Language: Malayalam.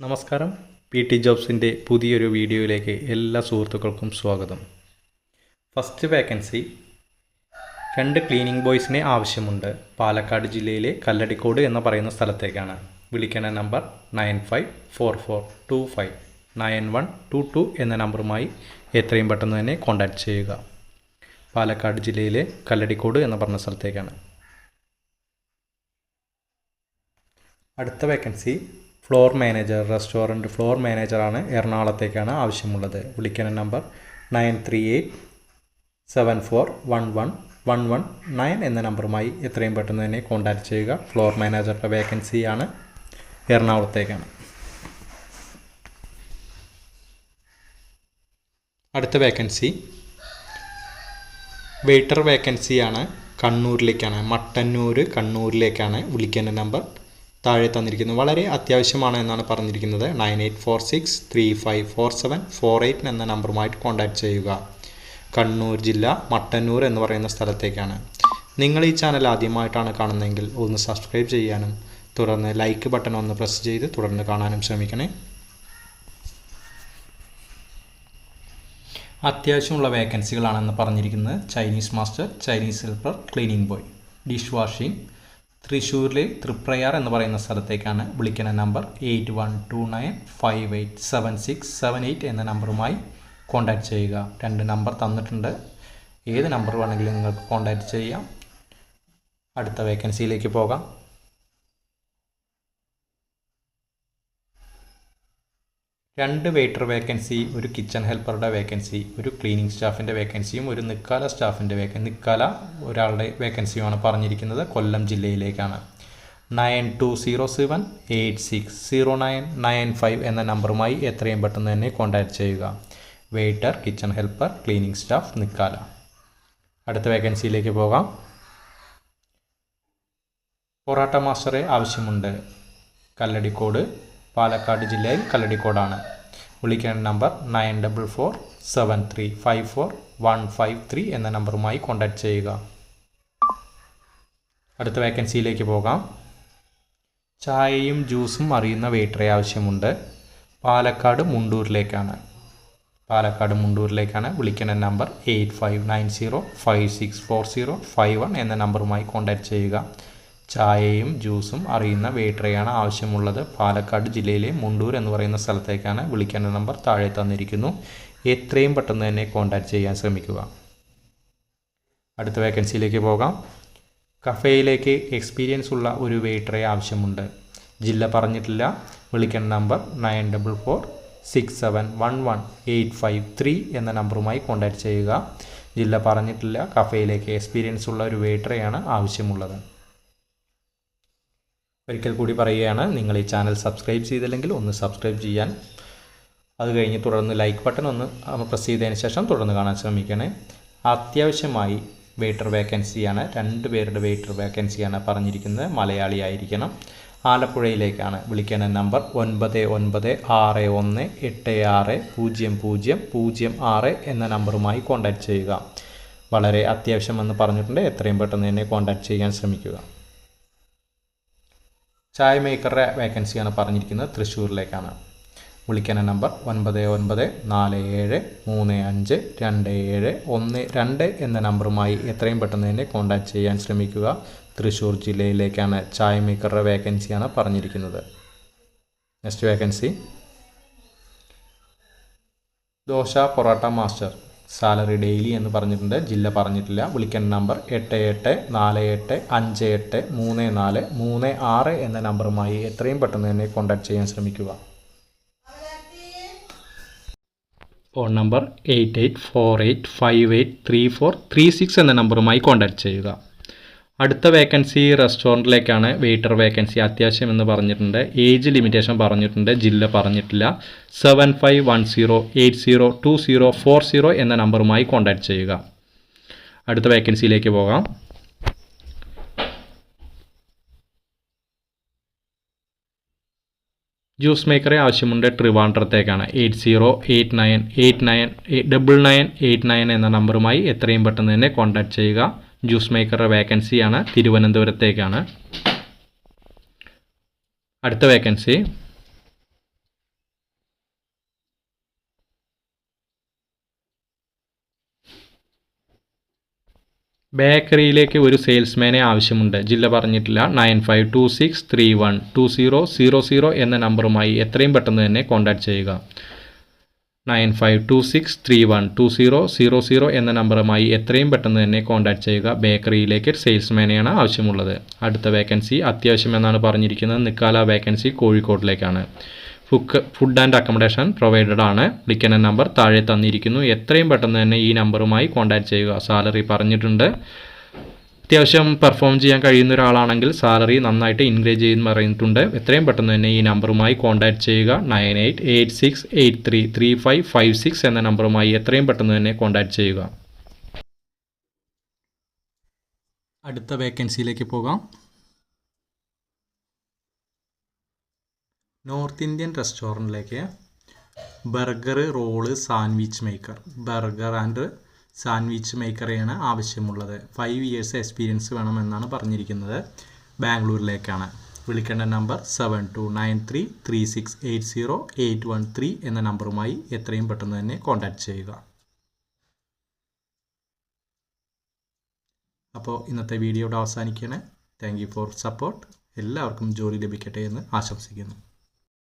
നമസ്കാരം. പി ടി ജോബ്സിന്റെ പുതിയൊരു വീഡിയോയിലേക്ക് എല്ലാ സുഹൃത്തുക്കൾക്കും സ്വാഗതം. First vacancy. രണ്ട് ക്ലീനിങ് ബോയ്സിനെ ആവശ്യമുണ്ട്. പാലക്കാട് ജില്ലയിലെ കല്ലടിക്കോട് എന്ന് പറയുന്ന സ്ഥലത്തേക്കാണ്. വിളിക്കേണ്ട number nine five four four two five nine one two two എന്ന നമ്പറുമായി എത്രയും പെട്ടെന്ന് തന്നെ കോൺടാക്റ്റ് ചെയ്യുക. പാലക്കാട് ജില്ലയിലെ കല്ലടിക്കോട് എന്ന് പറഞ്ഞ സ്ഥലത്തേക്കാണ്. അടുത്ത vacancy. Floor manager restaurant floor മാനേജറാണ് എറണാകുളത്തേക്കാണ് ആവശ്യമുള്ളത്. വിളിക്കുന്ന number nine three eight seven four one one one one nine എന്ന നമ്പറുമായി എത്രയും പെട്ടെന്ന് തന്നെ കോൺടാക്റ്റ് ചെയ്യുക. ഫ്ലോർ മാനേജറുടെ വേക്കൻസിയാണ് എറണാകുളത്തേക്കാണ്. അടുത്ത വേക്കൻസി വെയിറ്റർ വേക്കൻസിയാണ് കണ്ണൂരിലേക്കാണ് മട്ടന്നൂർ കണ്ണൂരിലേക്കാണ് വിളിക്കേണ്ട നമ്പർ താഴെ തന്നിരിക്കുന്നു. വളരെ അത്യാവശ്യമാണ് എന്നാണ് പറഞ്ഞിരിക്കുന്നത്. Nine eight four six three five four seven four eight എന്ന നമ്പറുമായിട്ട് കോൺടാക്റ്റ് ചെയ്യുക. കണ്ണൂർ ജില്ല മട്ടന്നൂർ എന്ന് പറയുന്ന സ്ഥലത്തേക്കാണ്. നിങ്ങൾ ഈ ചാനൽ ആദ്യമായിട്ടാണ് കാണുന്നതെങ്കിൽ ഒന്ന് സബ്സ്ക്രൈബ് ചെയ്യാനും തുടർന്ന് ലൈക്ക് ബട്ടൺ ഒന്ന് പ്രസ് ചെയ്ത് തുടർന്ന് കാണാനും ശ്രമിക്കണേ. അത്യാവശ്യമുള്ള വേക്കൻസികളാണെന്ന് പറഞ്ഞിരിക്കുന്നത്. Chinese master Chinese helper cleaning boy dish washing തൃശ്ശൂരിലെ തൃപ്രയാർ എന്ന് പറയുന്ന സ്ഥലത്തേക്കാണ് വിളിക്കുന്ന number. Eight one two nine five eight seven six seven eight എന്ന നമ്പറുമായി കോൺടാക്റ്റ് ചെയ്യുക. രണ്ട് നമ്പർ തന്നിട്ടുണ്ട്. ഏത് നമ്പർ വേണമെങ്കിലും നിങ്ങൾക്ക് കോൺടാക്റ്റ് ചെയ്യാം. അടുത്ത വേക്കൻസിയിലേക്ക് പോകാം. രണ്ട് വെയിറ്റർ വേക്കൻസി ഒരു കിച്ചൺ ഹെൽപ്പറുടെ വേക്കൻസി ഒരു ക്ലീനിങ് സ്റ്റാഫിന്റെ വേക്കൻസിയും ഒരു നിക്കാല സ്റ്റാഫിന്റെ വേക്കൻ നിക്കാല ഒരാളുടെ വേക്കൻസിയുമാണ് പറഞ്ഞിരിക്കുന്നത് Kollam ജില്ലയിലേക്കാണ്. Nine two zero seven eight six zero nine nine five എന്ന നമ്പറുമായി എത്രയും പെട്ടെന്ന് തന്നെ കോൺടാക്റ്റ് ചെയ്യുക. Waiter kitchen helper cleaning staff നിക്കാല. അടുത്ത വേക്കൻസിയിലേക്ക് പോകാം. പൊറാട്ട മാസ്റ്ററെ ആവശ്യമുണ്ട്. കല്ലടിക്കോട്. പാലക്കാട് ജില്ലയിൽ കല്ലടിക്കോടാണ്. വിളിക്കേണ്ട number nine double four seven three five four one five three എന്ന നമ്പറുമായി കോൺടാക്റ്റ് ചെയ്യുക. അടുത്ത വേക്കൻസിയിലേക്ക് പോകാം. ചായയും ജ്യൂസും അറിയുന്ന വെയിറ്ററെ ആവശ്യമുണ്ട്. പാലക്കാട് മുണ്ടൂരിലേക്കാണ്. പാലക്കാട് മുണ്ടൂരിലേക്കാണ് വിളിക്കേണ്ട number eight five nine zero five six four zero five one എന്ന നമ്പറുമായി കോൺടാക്റ്റ് ചെയ്യുക. ചായയും ജ്യൂസും അറിയുന്ന വെയിറ്ററെയാണ് ആവശ്യമുള്ളത് പാലക്കാട് ജില്ലയിലെ മുണ്ടൂർ എന്ന് പറയുന്ന സ്ഥലത്തേക്കാണ് വിളിക്കേണ്ട നമ്പർ താഴെ തന്നിരിക്കുന്നു. എത്രയും പെട്ടെന്ന് തന്നെ കോൺടാക്റ്റ് ചെയ്യാൻ ശ്രമിക്കുക. അടുത്ത വേക്കൻസിയിലേക്ക് പോകാം. കഫേയിലേക്ക് എക്സ്പീരിയൻസ് ഉള്ള ഒരു വെയിറ്ററെ ആവശ്യമുണ്ട്. ജില്ല പറഞ്ഞിട്ടില്ല. വിളിക്കേണ്ട number nine double four six seven one one eight five three എന്ന നമ്പറുമായി കോൺടാക്റ്റ് ചെയ്യുക. ജില്ല പറഞ്ഞിട്ടില്ല. കഫേയിലേക്ക് എക്സ്പീരിയൻസ് ഉള്ള ഒരു വെയിറ്ററെയാണ് ആവശ്യമുള്ളത്. ഒരിക്കൽ കൂടി പറയുകയാണ് നിങ്ങൾ ഈ ചാനൽ സബ്സ്ക്രൈബ് ചെയ്തില്ലെങ്കിൽ ഒന്ന് സബ്സ്ക്രൈബ് ചെയ്യാൻ. അത് കഴിഞ്ഞ് തുടർന്ന് ലൈക്ക് ബട്ടൺ ഒന്ന് പ്രസ് ചെയ്തതിന് ശേഷം തുടർന്ന് കാണാൻ ശ്രമിക്കണേ. അത്യാവശ്യമായി വെയിറ്റർ വേക്കൻസിയാണ് രണ്ട് പേരുടെ വെയിറ്റർ വേക്കൻസിയാണ് പറഞ്ഞിരിക്കുന്നത്. മലയാളി ആയിരിക്കണം. ആലപ്പുഴയിലേക്കാണ് വിളിക്കേണ്ട നമ്പർ ഒൻപത് ഒൻപത് ആറ് ഒന്ന് എട്ട് ആറ് പൂജ്യം പൂജ്യം പൂജ്യം ആറ് എന്ന നമ്പറുമായി കോൺടാക്റ്റ് ചെയ്യുക. വളരെ അത്യാവശ്യമെന്ന് പറഞ്ഞിട്ടുണ്ട്. എത്രയും പെട്ടെന്ന് തന്നെ കോൺടാക്റ്റ് ചെയ്യാൻ ശ്രമിക്കുക. ചായ മേക്കറുടെ വേക്കൻസിയാണ് പറഞ്ഞിരിക്കുന്നത്. തൃശ്ശൂരിലേക്കാണ്. വിളിക്കുന്ന നമ്പർ ഒൻപത് ഒൻപത് നാല് ഏഴ് മൂന്ന് അഞ്ച് രണ്ട് ഏഴ് ഒന്ന് രണ്ട് എന്ന നമ്പറുമായി എത്രയും പെട്ടെന്ന് തന്നെ കോൺടാക്റ്റ് ചെയ്യാൻ ശ്രമിക്കുക. തൃശ്ശൂർ ജില്ലയിലേക്കാണ് ചായ മേക്കറുടെ വേക്കൻസിയാണ് പറഞ്ഞിരിക്കുന്നത്. Next vacancy dosa porotta master. Salary daily എന്ന് പറഞ്ഞിട്ടുണ്ട്. ജില്ല പറഞ്ഞിട്ടില്ല. വിളിക്കേണ്ട നമ്പർ എട്ട് എട്ട് നാല് എട്ട് അഞ്ച് എട്ട് മൂന്ന് നാല് മൂന്ന് ആറ് എന്ന നമ്പറുമായി എത്രയും പെട്ടെന്ന് തന്നെ കോൺടാക്റ്റ് ചെയ്യാൻ ശ്രമിക്കുക. Phone number eight eight four eight five eight three four three six എന്ന നമ്പറുമായി കോൺടാക്റ്റ് ചെയ്യുക. അടുത്ത വേക്കൻസി റെസ്റ്റോറന്റിലേക്കാണ് വെയിറ്റർ വേക്കൻസി അത്യാവശ്യം എന്ന് പറഞ്ഞിട്ടുണ്ട്. ഏജ് ലിമിറ്റേഷൻ പറഞ്ഞിട്ടുണ്ട്. ജില്ല പറഞ്ഞിട്ടില്ല. Seven five one zero eight zero two zero four zero എന്ന നമ്പറുമായി കോൺടാക്റ്റ് ചെയ്യുക. അടുത്ത വേക്കൻസിയിലേക്ക് പോകാം. ജ്യൂസ് മേക്കറെ ആവശ്യമുണ്ട് ട്രിവാൻഡ്രത്തേക്കാണ്. Eight zero eight nine eight nine double nine eight nine എന്ന നമ്പറുമായി എത്രയും പെട്ടെന്ന് തന്നെ കോൺടാക്റ്റ് ചെയ്യുക. ജ്യൂസ് മേക്കറുടെ വേക്കൻസിയാണ് തിരുവനന്തപുരത്തേക്കാണ്. അടുത്ത വേക്കൻസി ബേക്കറിയിലേക്ക് ഒരു സെയിൽസ്മാനെ ആവശ്യമുണ്ട്. ജില്ല പറഞ്ഞിട്ടില്ല. Nine five two six three one two zero zero zero എന്ന നമ്പറുമായി എത്രയും പെട്ടെന്ന് തന്നെ കോൺടാക്റ്റ് ചെയ്യുക. Nine five two six three one two zero zero zero എന്ന നമ്പറുമായി എത്രയും പെട്ടെന്ന് തന്നെ കോൺടാക്ട് ചെയ്യുക ബേക്കറിയിലേക്ക് സെയിൽസ്മാനെയാണ് ആവശ്യമുള്ളത്. അടുത്ത വേക്കൻസി അത്യാവശ്യം എന്നാണ് പറഞ്ഞിരിക്കുന്നത്. നിക്കാല വേക്കൻസി കോഴിക്കോട്ടിലേക്കാണ്. ഫുക്ക് ഫുഡ് ആൻഡ് അക്കോമഡേഷൻ പ്രൊവൈഡഡ് ആണ്. വിളിക്കുന്ന നമ്പർ താഴെ തന്നിരിക്കുന്നു. എത്രയും പെട്ടെന്ന് തന്നെ ഈ നമ്പറുമായി കോൺടാക്ട് ചെയ്യുക. സാലറി പറഞ്ഞിട്ടുണ്ട്. അത്യാവശ്യം പെർഫോം ചെയ്യാൻ കഴിയുന്ന ഒരാളാണെങ്കിൽ സാലറി നന്നായിട്ട് ഇൻക്രീസ് ചെയ്യുമെന്ന് പറയുന്നിട്ടുണ്ട് എത്രയും പെട്ടെന്ന് തന്നെ ഈ നമ്പറുമായി കോൺടാക്ട് ചെയ്യുക. Nine eight eight six eight three three five five six എന്ന നമ്പറുമായി എത്രയും പെട്ടെന്ന് തന്നെ കോൺടാക്ട് ചെയ്യുക. അടുത്ത വേക്കൻസിയിലേക്ക് പോകാം. North Indian റെസ്റ്റോറന്റിലേക്ക് burger roll sandwich maker burger and sandwich മേക്കറെയാണ് ആവശ്യമുള്ളത്. ഫൈവ് ഇയേഴ്സ് എക്സ്പീരിയൻസ് വേണമെന്നാണ് പറഞ്ഞിരിക്കുന്നത്. ബാംഗ്ലൂരിലേക്കാണ്. വിളിക്കേണ്ട number seven two nine three three six eight zero eight one three എന്ന നമ്പറുമായി എത്രയും പെട്ടെന്ന് തന്നെ കോൺടാക്റ്റ് ചെയ്യുക. അപ്പോൾ ഇന്നത്തെ വീഡിയോയുടെ അവസാനിക്കുകയാണ്. താങ്ക് യു ഫോർ സപ്പോർട്ട് എല്ലാവർക്കും ജോലി ലഭിക്കട്ടെ എന്ന് ആശംസിക്കുന്നു.